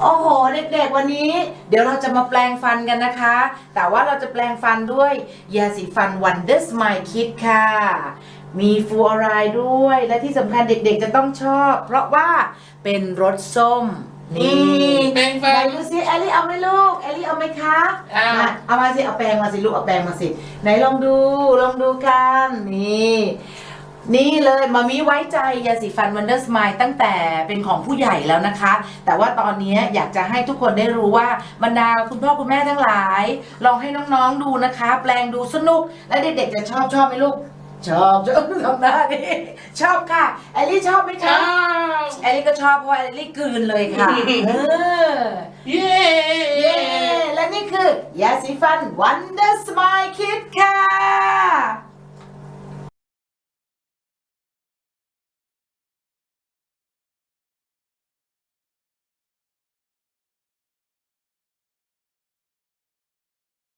โอ้โห เด็กๆวันนี้ เดี๋ยวเราจะมาแปลงฟันกันนะคะ แต่ว่าเราจะแปลงฟันด้วยยาสีฟัน Wonder Smile Kit ค่ะ มีฟูออไรด์ด้วย และที่สำคัญเด็กๆจะต้องชอบ เพราะว่าเป็นรสส้ม นี่แปรงฟัไหนนดูซิแอลลี่เอาไหมลูกแอลลี่เอาไหมคะเอามาเอามาสิเอาแปรงมาสิลูกเอาแปรงมาสิ ไหนลองดูลองดูกันนี่ นี่เลยมามีไว้ใจยาสีฟัน Wonder Smile ตั้งแต่เป็นของผู้ใหญ่แล้วนะคะ แต่ว่าตอนนี้อยากจะให้ทุกคนได้รู้ว่าบรรดาคุณพ่อคุณแม่ทั้งหลาย ลองให้น้องๆดูนะคะ แปลงดูสนุก และเด็กๆจะชอบชอบไหมลูก ชอบชอบทำหน้าดิชอบค่ะแอลลี่ชอบไหมชคะอบแอลลี่ก็ชอบเพราะว่าแอลลี่กลืนเลยค่ะเออเย้เย้และนี่คือยาสีฟัน Wonder Smile Kit ค่ะ